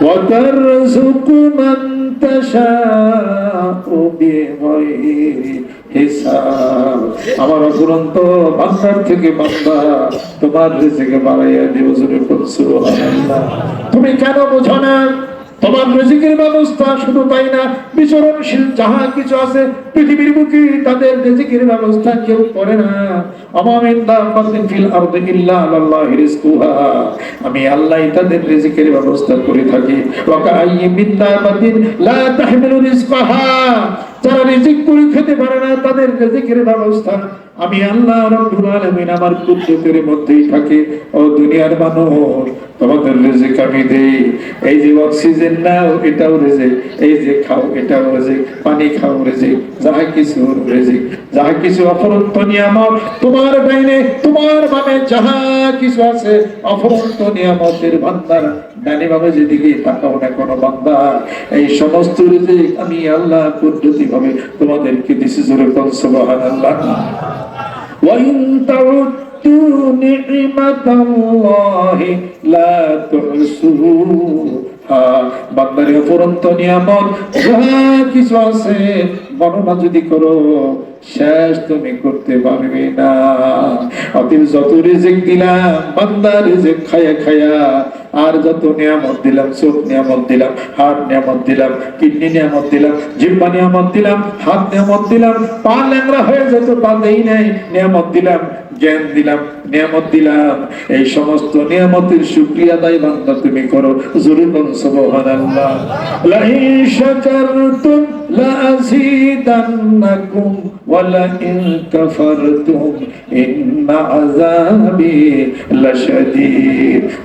وترزق من تشاء بغير হিসাব আমার অফুরন্ত বান্দার থেকে বান্দা তোমার রিজিকে বাড়াইয়া দিব জোরে বল সুবহানাল্লাহ তুমি কেন বোঝো না তোমার রিজিকের ব্যবস্থা শুধু তাই না, বিচরণশীল যাহা কিছু আছে পৃথিবীর বুকে তাদের রিজিকের ব্যবস্থা কেউ করে না। ফিল ইল্লা আমি আল্লাহ তাদের রিজিকের ব্যবস্থা করে থাকি। ওয়া মিন লা তাহমিলু যারা রিজিক করে খেতে পারে না, তাদের রিজিকের ব্যবস্থা আমি আল্লাহ রব্বুল আলামিন আমার কুদরতের মধ্যেই থাকে। ও দুনিয়ার মানুষ, তোমাদের রিজিক আমি দেই। এই যে অক্সিজেন নাও, এটাও রিজিক। এই যে খাও, এটাও রিজিক। পানি খাও, রিজিক। যাহা কিছু রিজিক। যাহা কিছু অফরন্ত নিয়ামত, তোমার বাইনে তোমার বামে যাহা কিছু আছে, অফরন্ত নিয়ামতের ভান্ডার ডানে বামে যেদিকে তাকাও না কোনো বান্দা, এই সমস্ত রিজিক আমি আল্লাহ পদ্ধতি ভাবে তোমাদেরকে দিছি জোরে কল সুবহানাল্লাহ। ওয়াইন তাউতু নি'মাতাল্লাহি লা তুহসুহা বান্দার অপরন্ত নিয়ামত, যা কিছু আছে গণনা যদি করো, শেষ তুমি করতে পারবে না। অতএব যত রিজিক দিলাম, বান্দা রিজিক খায়া খায়া, আর যত নিয়ামত দিলাম, চোখ নিয়ামত দিলাম, হাড় নিয়ামত দিলাম, কিডনি নিয়ামত দিলাম, জিব্বা নিয়ামত দিলাম, হাত নিয়ামত দিলাম, পা ল্যাংরা হয়ে যেত পা দেই নাই, নিয়ামত দিলাম, জ্ঞান দিলাম, নিয়ামত দিলাম। এই সমস্ত নিয়ামতের শুকরিয়া দায় বান্দা তুমি করো জরুর সুবহানাল্লাহ। লা ইন শাকারতুম লা আযীদান্নাকুম ওয়া লা ইন কাফারতুম ইন্না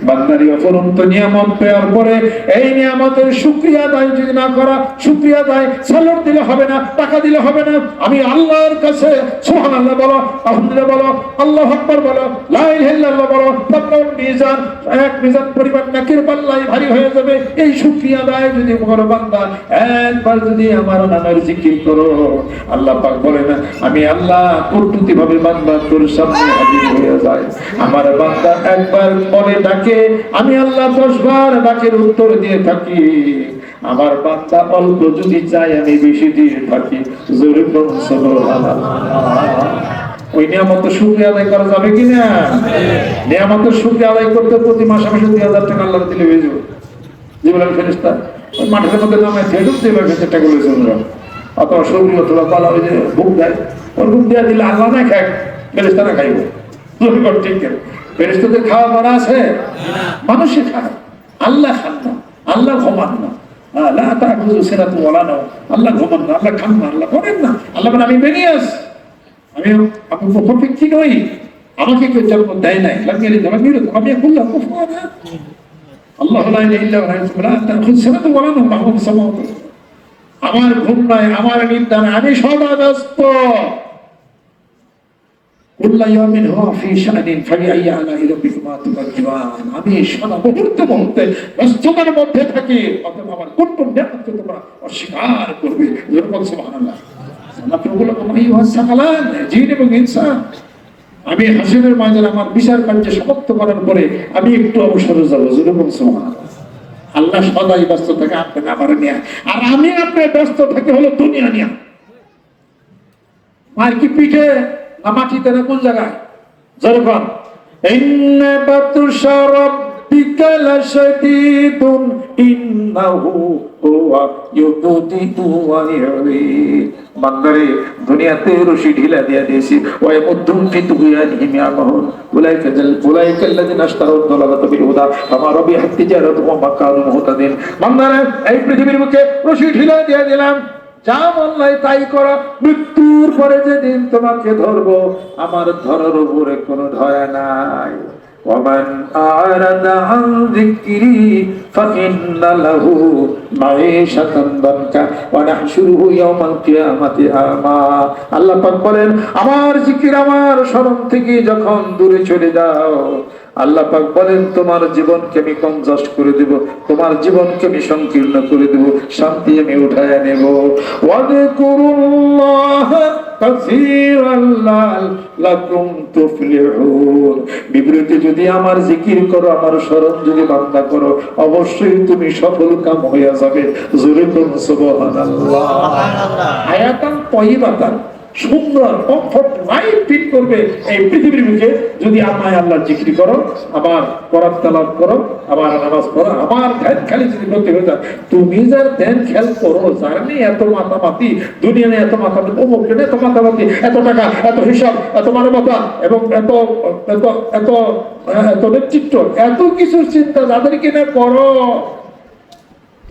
বান্দারি, অফরন্ত নিয়ামত পাওয়ার পরে এই নিয়ামতের শুকরিয়া দায় যদি না করা, শুকরিয়া দায় সালাত দিলে হবে না, টাকা দিলে হবে না। আমি আল্লাহর কাছে সুবহানাল্লাহ বলো, আলহামদুলিল্লাহ বলো, আল্লাহ আকবার বলো, লা ইলাহা বলো তারপর মিজান, এক মিজান পরিমাণ নাকির পাল্লাই ভারী হয়ে যাবে। এই শুকরিয়া দায় যদি করো বান্দা একবার যদি আমার নামের জিকির করো। আল্লাহ পাক বলে না, আমি আল্লাহ কর্তৃত্ব ভাবে বান্দা, তোর সামনে হাজির হয়ে যায়। আমার বান্দা একবার বলে ডাকে, আমি আল্লাহ দশ বার ডাকের উত্তর দিয়ে থাকি। আমার বান্দা অল্প যদি চাই আমি বেশি দিয়ে থাকি। জোরে বলুন ওই নিয়ামত শুক্রিয়া আদায় করা যাবে কিনা? শুক্রিয়া আদায় করতে প্রতি মাসে মাসে দুই হাজার টাকা আল্লাহ দিলে হয়ে যাবে। জীবনের ফেরিস্তা ওই মাঠের মধ্যে নামে ফেরতে অথবা সবজি অথবা পালা ওই যে বুক দেয়। ওর বুক দেওয়া দিলে আল্লাহ না খায় ফেরিস্তা না খাইব। ঠিক ফেরিস্তাদের খাওয়া মারা আছে? মানুষে খায়। আল্লাহ খান না, আল্লাহ ঘমান না। আল্লাহ তা সেরা তো বলা আল্লাহ না আল্লাহ না, আল্লাহ করেন না। আল্লাহ মানে আমি বেরিয়ে আমি নই। দেয় নাই। আমি আল্লাহ লা ইলাহা ইল্লা হুয়া লা তাখুদ সানাতু ওয়া লা নাওম লাহু সামাওয়াতু আমার ঘুম নাই, আমার নিদ্রা নাই, আমি সদা ব্যস্ত। আমি ইনসান। আমি হাসিনের মাঝে আমার বিচার কার্য সমাপ্ত করার পরে আমি একটু অবসরে যাব। যেরকম সুবহানাল্লাহ। আল্লাহ সদাই ব্যস্ত থাকে আপনাকে আমার নিয়ে আর আমি আপনার ব্যস্ত থাকে হলো দুনিয়া নিয়ে। আর কি পিঠে না মাটিতে না কোন জায়গায়? যেরকম ربك لشديد إنه هو يبدئ ويعيد বান্দারে দুনিয়াতে রশি ঢিলা দিয়া দিয়েছি ওয়া মধ্যম ফি তুগয়ানিহিম ইয়ামাহুন উলাইকা জাল উলাইকা আল্লাযিনা আশতারাউ দালালাতা বিল হুদা ফামা রাবিহাত তিজারাতুহুম মা কানু মুহতাদিন বান্দারে এই পৃথিবীর বুকে রশি ঢিলা দিয়া দিলাম যা বললাই তাই করো মৃত্যুর পরে যেদিন তোমাকে ধরবো আমার ধরার উপরে কোনো ধয়া নাই ومن أعرض عن ذكري فإن له معيشة ضنكا ونحشره يوم القيامة أعمى আল্লাহ পাক বলেন আমার জিকির আমার স্মরণ থেকে যখন দূরে চলে যাও আল্লাহ পাক বলেন তোমার জীবনকে আমি কনজাস্ট করে দেব তোমার জীবনকে আমি সংকীর্ণ করে দেব শান্তি আমি উঠায় নেব। কাসীরান বিবৃতি যদি আমার জিকির করো আমার স্মরণ যদি বান্দা করো অবশ্যই তুমি সফল কাম হইয়া যাবে। জোরে করুন সুবহানাল্লাহ। আয়াতান সুন্দর কমফর্ট লাইফ ফিট করবে এই পৃথিবীর যদি আমায় আল্লাহ জিক্রি করো, আবার করাত তালাব করো, আবার নামাজ পড়ো, আবার ধ্যান খালি যদি হয়ে যায়, তুমি যার ধ্যান করো, যার এত মাতামাতি, দুনিয়া নিয়ে এত মাতামাতি এত মাতামাতি, এত টাকা, এত হিসাব, এত মানবতা, এবং এত এত এত এত নেতৃত্ব, এত কিছু চিন্তা যাদেরকে না করো।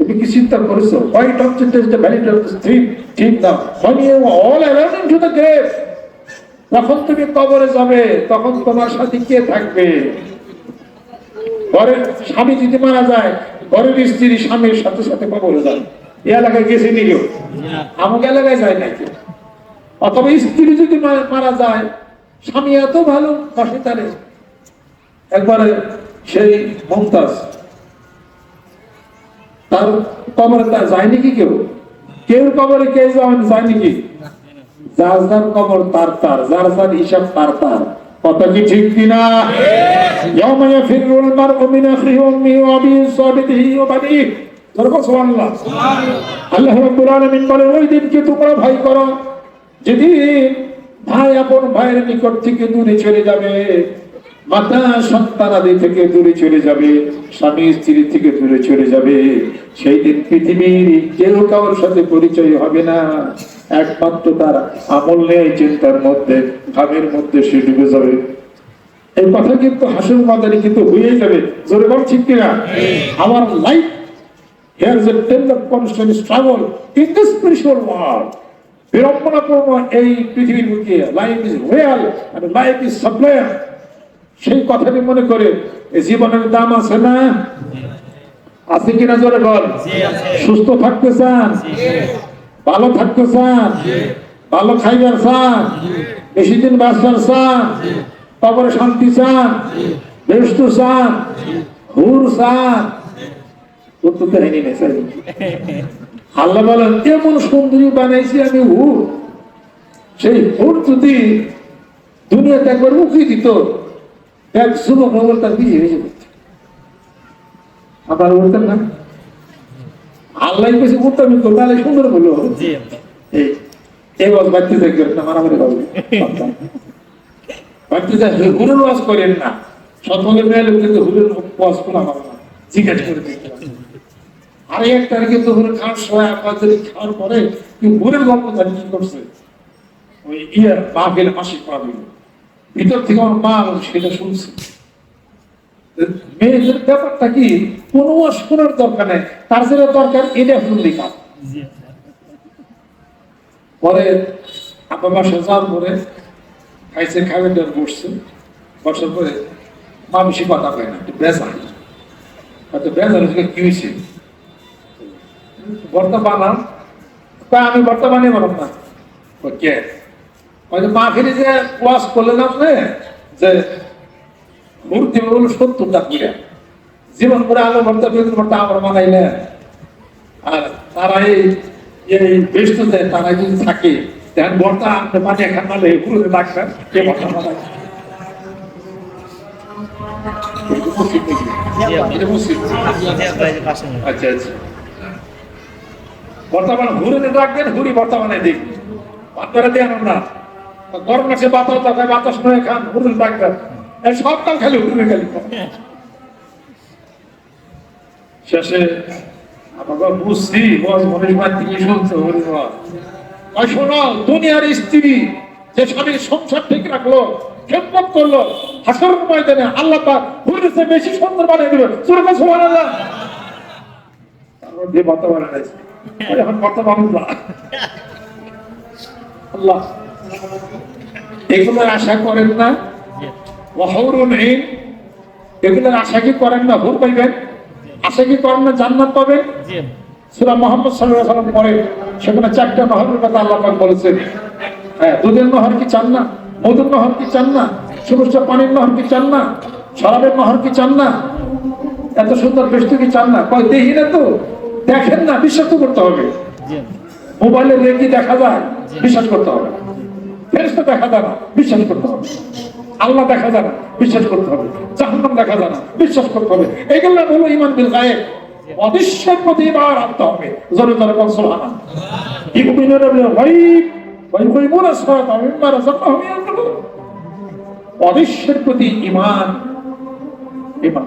তুমি কি চিন্তা করেছ white object is the valid of the stream ঠিক না when you all alone into the grave, যখন তুমি কবরে যাবে, তখন তোমার সাথে কে থাকবে? ঘরে স্বামী যদি মারা যায়, ঘরের স্ত্রী স্বামীর সাথে সাথে কবরে এই এলাকায় গেছে নি কেউ আমাকে এলাকায় যায় না কেউ। অথবা স্ত্রী যদি মারা যায়, স্বামী এত ভালো, বাসে তারে। একবারে সেই মমতাজ। তার কবরে তা যায়নি কি কেউ? কেউ কবরে কে যাওয়ান যায় নাকি যার যার কবর তার তার, যার যার হিসাব তার তার। কথা কি ঠিক কিনা? ওয়া আবিহি ওয়া সাহিবিহি ওয়া বানিহি। জোরে বলো সুবহানাল্লাহ। আল্লাহ রাব্বুল আলামিন বলে, ওই দিনকে তোমরা ভয় করো। যেদিন ভাই আপন ভাইয়ের নিকট থেকে দূরে চলে যাবে মাতা সন্তানাদি থেকে দূরে চলে যাবে স্বামী স্ত্রী থেকে দূরে চলে যাবে। সেই দিন পৃথিবীর কেউ কারোর সাথে পরিচয় হবে না। একমাত্র তার আমল নেই চিন্তার মধ্যে ভাবের মধ্যে সে ডুবে যাবে। এই কথা কিন্তু হাসুর মাদারি কিন্তু হয়ে যাবে। জোরে বল ঠিক কিনা? আমার life is a tale of constant struggle in the spiritual world. বিড়ম্বনাপূর্ণ এই পৃথিবীর বুকে life is real life is supplier সেই কথাটি মনে করে জীবনের দাম আছে না? আছে কিনা জোরে বল? সুস্থ থাকতে চান? ভালো থাকতে চান? ভালো খাইবার চান? বেশি দিন বাঁচবার চান? কবরে শান্তি চান? বেষ্ট চান? হুর চান? উত্তর কাহিনী নেই আল্লাহ বলেন এমন সুন্দরী বানাইছি আমি হুর। সেই হুর যদি দুনিয়াতে একবার মুখে দিত এক যুবক নগর তার বিয়ে হয়ে যেত আপনারা বলতেন না? আল্লাহ বেশি উত্তম আল্লাহ সুন্দর বলল এই বাড়তে থাকবে না মারামারি হবে। বাড়তে থাকবে হুরের ওয়াজ করেন না। সৎমঙ্গের মেয়ে লোক কিন্তু হুরের ওয়াজ করা হবে না। জিজ্ঞাসা করে। আর এক তারিখে তো হুরে খাওয়ার সময় আপনাদের খাওয়ার পরে কি হুরের গল্প জানি কি করছে? ওই ইয়ে গেলে মাসিক পা দিল। ভিতর থেকে আমার মা সেটা শুনছে। মেয়েদের ব্যাপারটা কি? কোনো শোনার দরকার নেই। তার যেটা দরকার এটা শুনলেই কাজ। পরে আপনার বাসা পরে খাইছে খাবেন বসছে। বসার পরে মা বেশি কথা কয় না, একটু বেজা হয়তো বেজা হচ্ছে কি হয়েছে? ভর্তা বানান তা আমি বর্তমানে বানাম না। কে? হয়তো যে ওয়াশ করলেন আপনি, যে মূর্তি হল জীবন করে আলো ভর্তা বেগুন ভর্তা আমার বানাইলেন। আর তারা এই এই বেষ্টতে তারা যদি থাকে, দেন ভর্তা আপনি পানি খান নাহলে পুরো ডাক্তার কে ভর্তা মুসলিম আচ্ছা আচ্ছা। বর্তমান ঘুরে রাখবেন ঘুরি বর্তমানে দিক আপনারা দেন না গরম বাতাস বাতাস নয় খান সব কাল খালি ঘুরে খালি। শেষে বুঝছি বস মনীষ ভাই। ওই শোনো, দুনিয়ার স্ত্রী যে স্বামীর সংসার ঠিক রাখল, খেদমত করল হাসর ময়দানে আল্লাহ পাক বেশি সুন্দর বানিয়ে দিবে। সুরকা সোমান আল্লাহ তার মধ্যে বর্তমানে রয়েছে এখন বর্তমান আল্লাহ। এগুলোর আশা করেন না? এগুলোর আশা কি করেন না? হুর পাইবেন আশা কি করেন না? জান্নাত পাবেন? সূরা মুহাম্মদ সাল্লাম পরে সেখানে চারটা নহরের কথা আল্লাহ বলেছেন। হ্যাঁ দুধের নহর কি চান না? মধুর নহর কি চান না? সুমিষ্ট পানির নহর কি চান না? শরাবের নহর কি চান না? এত সুন্দর বৃষ্টি কি চান না? কয় দেখি না তো। দেখেন না বিশ্বাস তো করতে হবে। মোবাইলে রেখে দেখা যায় বিশ্বাস করতে হবে। ফেরেশতা দেখা যায় না, বিশ্বাস করতে হবে। আল্লাহ দেখা যায় না, বিশ্বাস করতে হবে। জাহান্নাম দেখা যায় না, বিশ্বাস করতে হবে। এগুলো হলো ইমান বিল গায়েব। অদৃশ্যের প্রতি এবার আনতে হবে। জোরে জোরে বল, সুবহানাল্লাহ। ইউমিনুনা বিল গায়ব ওয়া ইউকিমুনা সালাতা মিম্মা রাযাকনাহুম ইউনফিকুন অদৃশ্যের প্রতি ইমান ইমান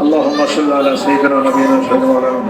اللهم صل على سيدنا ونبينا محمد وعلى اله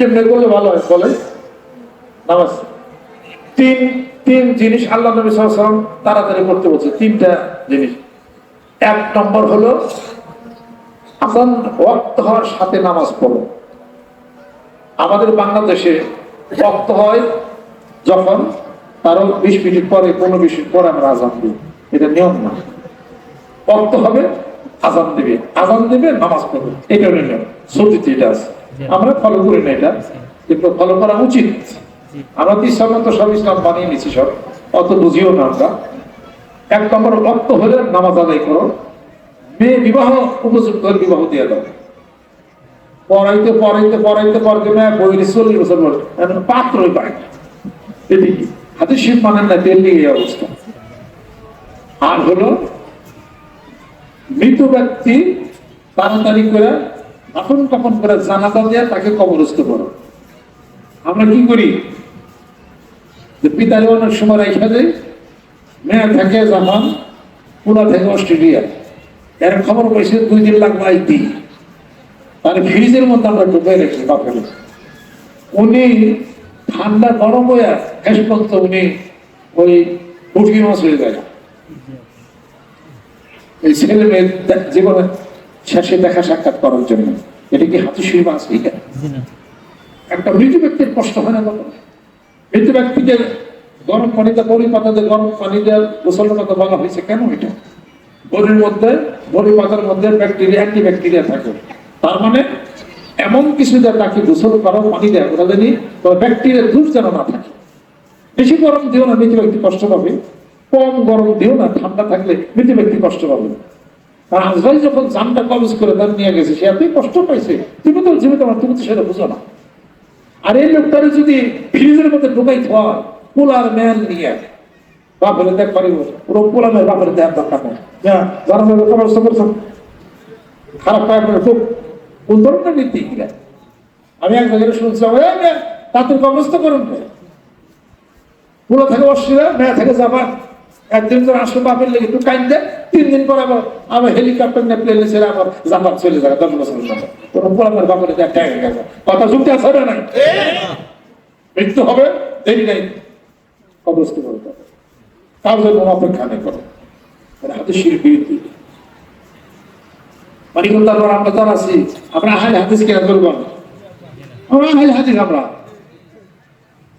কেমনে করলে ভালো হয় বলে নামাজ। তিন তিন জিনিস আল্লাহ নবী সাল্লাম তাড়াতাড়ি করতে বলছে তিনটা জিনিস। এক নম্বর হলো আসান ওয়াক্ত হওয়ার সাথে নামাজ পড়ো। আমাদের বাংলাদেশে ওয়াক্ত হয় যখন তারও বিশ মিনিট পরে, পনেরো বিশ মিনিট পরে আমরা আজান দিই। এটা নিয়ম না। ওয়াক্ত হবে, আজান দেবে। আজান দেবে, নামাজ পড়বে। এটা নিয়ম। সত্যি এটা আছে। আমরা ফলো করি না এটা। কিন্তু ফলো করা উচিত। আমরা তো ইসলাম তো সব ইসলাম বানিয়ে নিচ্ছি সব। অত বুঝিও না আমরা। এক নম্বর অর্থ হলে নামাজ আদায় করো। মেয়ে বিবাহ উপযুক্ত হলে বিবাহ দিয়ে দাও। পড়াইতে পড়াইতে পড়াইতে পড়াইতে না বইলে চল্লিশ বছর এখন পাত্রই পায় না। এদিকে হাতে শীত মানেন না দিয়ে এই অবস্থা। আর হলো মৃত ব্যক্তি তাড়াতাড়ি করে আপন তখন করে জানাজা দিয়ে তাকে কবরস্থ করো। আমরা কি করি? যে পিতারে অনেক সময় রেখে দেয় মেয়ে থাকে জাপান পুনা থেকে অস্ট্রেলিয়া। এর খবর পাইছে দুই দিন লাগবে আই দিই মানে ফ্রিজের মধ্যে আমরা ডুবে রেখেছি বাপের উনি ঠান্ডা গরম হয়ে শেষ পর্যন্ত উনি ওই পুটকি মাছ হয়ে যায়। এই ছেলে মেয়ের দে- জীবনে শেষে দেখা সাক্ষাৎ করার জন্য। এটা কি হাতি শুয়ে মাছ এইটা একটা মৃত ব্যক্তির কষ্ট হয় না মৃত ব্যক্তিকে গরম পানিতে বড়ি পাতাতে গরম পানি দেওয়ার গোসলের কথা বলা হয়েছে কেন এটা? বড়ির মধ্যে বড়ি পাতার মধ্যে ব্যাকটেরিয়া অ্যান্টি ব্যাকটেরিয়া থাকে। তার মানে এমন কিছু যে তাকে গোসল করা পানি দেয় ওটা জানি ব্যাকটেরিয়া দূর যেন না থাকে। বেশি গরম দিও না মৃত ব্যক্তি কষ্ট পাবে। কম গরম দিও না ঠান্ডা থাকলে মৃত ব্যক্তি কষ্ট পাবে। আর আজরাইল যখন জানটা কবজ করে তার নিয়ে গেছে সে এতই কষ্ট পাইছে তুমি তো জীবিত আমার তুমি তো সেটা বুঝো না। আর এই লোকটারে যদি ফ্রিজের মধ্যে ঢুকাই হয় পোলার ম্যান নিয়ে বাপরে দেখ পারিব পুরো পোলা মেয়ে বাপরে দেখ দরকার নেই। হ্যাঁ যারা মেয়ে কবরস্থ করছেন খারাপ পায় করে খুব। কোন ধরনের নীতি? আমি এক জায়গায় শুনছিলাম মেয়ে তাদের কবরস্থ করুন পুরো থেকে অস্ট্রেলিয়া মেয়ে থেকে জাপান। একদিন ধরে আসলো বাপের লেগে একটু কাইন দেয় তিন দিন পর আবার আবার হেলিকপ্টার নিয়ে প্লেনে ছেড়ে আবার জাপান চলে যাবে, দশ বছরের জন্য। কোনো বাপের কথা যুক্তি আছে না মৃত্যু হবে, দেরি নাই। কবরস্থ করতে হবে কার জন্য অপেক্ষা নেই করো। শির বিরুদ্ধে মানিকুল, তারপর আমরা তো আছি, আমরা আহলে হাদিস করব আমরা আহলে হাদিস, আমরা।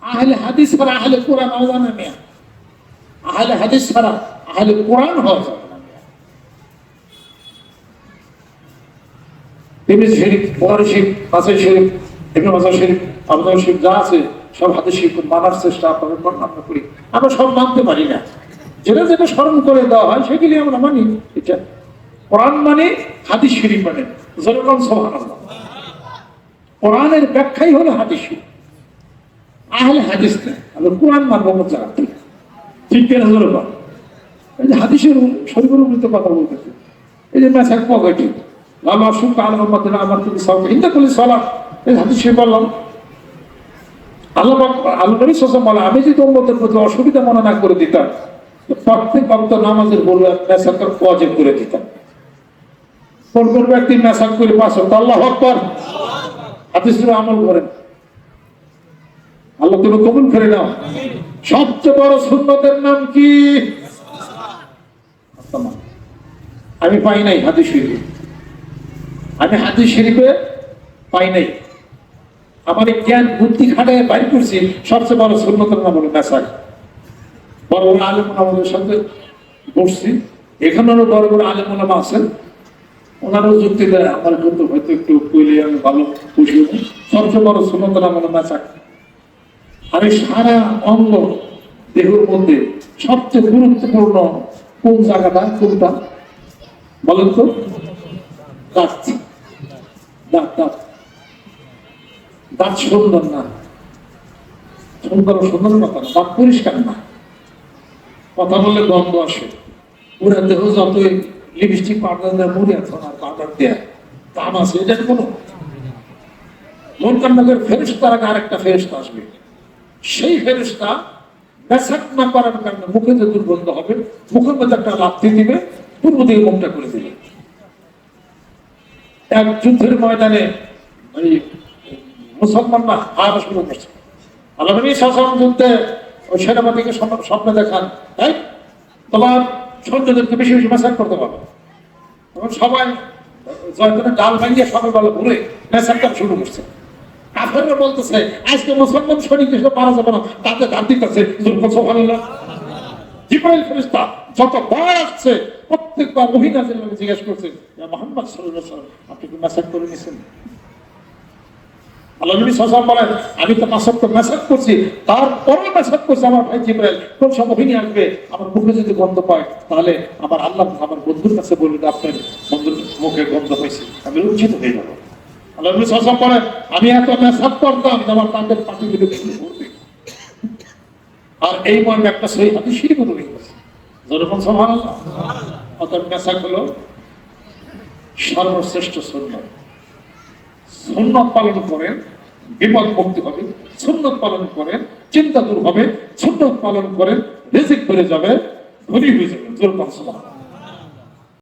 আহলে হাদিস ছাড়া আহলে কোরআন হওয়া না আহলে হাদিস ছাড়া আহলে কোরআন হওয়া যাবে। শরীফ শরীফ শরীফ এগুলো মাজার শরীফ শরীফ যা আছে সব হাতে শিল্প মানার চেষ্টা আপনাদের করি। আমরা সব মানতে পারি না। যেটা যেটা স্মরণ করে দেওয়া হয় সেগুলি আমরা মানি। এটা কোরআন মানে হাদিস শরীফ মানে। যেরকম সোহান কোরআনের ব্যাখ্যাই হলো হাদিস শরীফ। আহলে হাদিস না। আমরা কোরআন মানবো মত ঠিক কেন যেরকম এই যে হাদিসের শরীরের কথা বলতেছে। এই যে মেসাক পকেটে। লাল অসুখ আলম মধ্যে আমার কিন্তু সব হিন্দা কলি সলাম এই হাদিসে বললাম। আল্লাহ আল্লাহ নবী সাল্লাল্লাহু বলে আমি যদি উম্মতের প্রতি অসুবিধা মনে না করে দিতাম প্রত্যেক অক্ত নামাজের বলে মেসাকের ওয়াজিব করে দিতাম। কোন কোন ব্যক্তি মেসাক করে পাঁচ আল্লাহ আকবার। হাদিসের আমল করেন। আল্লাহ তুমি কবুল করে নাও। সবচেয়ে বড় সুন্নতের নাম কি? আমি পাই নাই হাদিস শরীফে। আমি হাদিস শরীফে পাই নাই। আমার জ্ঞান বুদ্ধি খাটায় বাইর করছি, সবচেয়ে বড় সুন্নতের নাম হলো মেসাক বড় বড় আলেম আমাদের সাথে বসছি এখানেও বড় বড় আলেম ওলামা আছেন ওনারও যুক্তি দেয়, আমার কিন্তু হয়তো একটু কইলে আমি ভালো হব সবচেয়ে বড় সুন্নতের নাম হলো মেসাক আমি সারা অঙ্গ দেহের মধ্যে সবচেয়ে গুরুত্বপূর্ণ কোন জায়গাটা, কোনটা? বলেন তো। দাঁত। দাঁত দাঁত। দাঁত সুন্দর না। সুন্দর সুন্দর কথা দাঁত পরিষ্কার না। কথা বললে গন্ধ আসে। পুরা দেহ যতই লিপস্টিক পাউডার দেয়, মুড়ি আছে আর পাউডার দেয়, দাম আছে এটা কোনো মন কান্নাকের ফেরিস্তার আগে আরেকটা ফেরিস্তা আসবে। সেই ফেরিস্তা বেসাক না করার কারণে মুখে যে দুর্গন্ধ হবে, মুখের মধ্যে একটা লাথি দিবে, পূর্ব দিকে মুখটা করে দিবে। এক যুদ্ধের ময়দানে ওই মুসলমানরা হার শুরু করছে। আল্লাহ নবী শাসন যুদ্ধে ওই সেনাপতিকে স্বপ্ন- দেখান তাই তোমার সৈন্যদেরকে বেশি বেশি মেসাজ করতে পারবে তখন সবাই জয়তনে ডাল ভাঙিয়ে সকালবেলা ঘুরে মেসাজটা শুরু করছে। কাফেররা বলতেছে, আজকে মুসলমান সৈনিক হিসেবে মারা যাবে না, তাতে দাঁত দিতেছে জিব্রাইল ফেরেশতা যত ভয় আসছে, প্রত্যেকবার জিজ্ঞেস করছে মুহাম্মদ আপনি কি মেসাজ করে আল্লাহ নবী বলেন, আমি তো পাঁচ সপ্তাহ মেসাজ করছি তারপরে মেসাজ করছে আমার ভাই জিব্রাইল। কোন আসবে, আমার মুখে যদি গন্ধ পায়, তাহলে আমার আল্লাহ আমার বন্ধুর কাছে বলবেন আপনার বন্ধুর মুখে গন্ধ হয়েছে, আমি লজ্জিত হয়ে যাব। নবী সাল্লাল্লাহু আমি এত করতাম যে আমার তাদের কিন্তু আর এই মর্মে একটা তৈরি করেছে যেরকম হলো সর্বশ্রেষ্ঠ পালন করেন বিপদ মুক্তি হবে, সুন্নত পালন করেন চিন্তা দূর হবে, সুন্নত পালন করেন রিজিক করে যাবে, ধনী হয়ে যাবে। যেরকম সুবহানাল্লাহ।